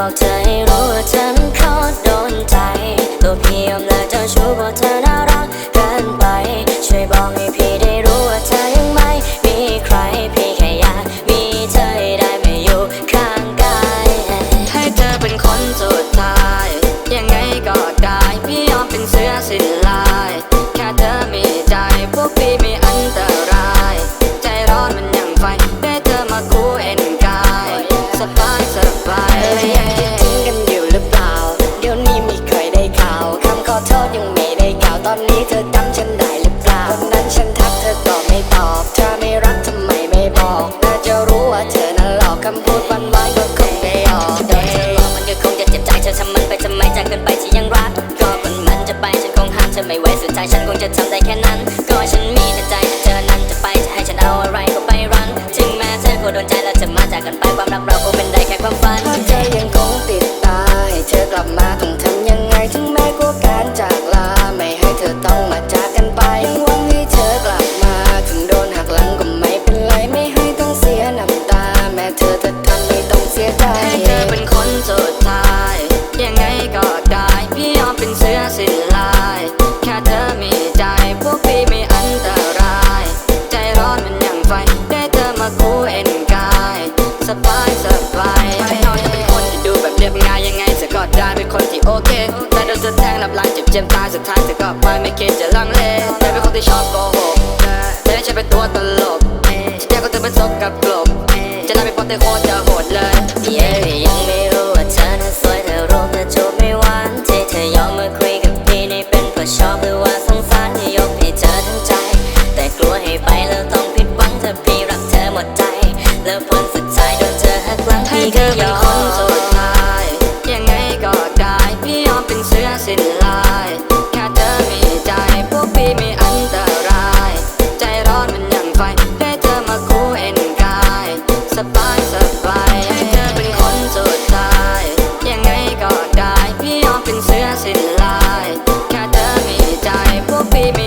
walk time. ไปถึงเขาจะเป็นคนที่ดูแบบเรียบง่ายยังไงเธอก็ได้เป็นคนที่โอเค แต่โดนเธอแทงลับลังเจ็บเจียมตายสุดท้ายเธอก็ไปไม่คิดจะลังเลแต่เป็นคนที่ชอบโกหกแต่ฉันเป็นตัวตลกฉันอยากก็เธอเป็นศพกับกลมจะได้ไม่พอแต่โคตร จนเจอคป็ยอมสุดท้ายยังไงก็ได้พี่ยอมเป็นเสื้อสิ้นลายแค่เธอมีใจพวกพี่มีอันตราย ใจร้อนมันยังไฟได้เธอมาคู่เอ็นกายสบายสบายให้เธอเป็นคนสุดท้ายยังไงก็ได้พี่ยอมเป็นเสื้อสิ้นลายแค่เธอมีใจพวกพี่มี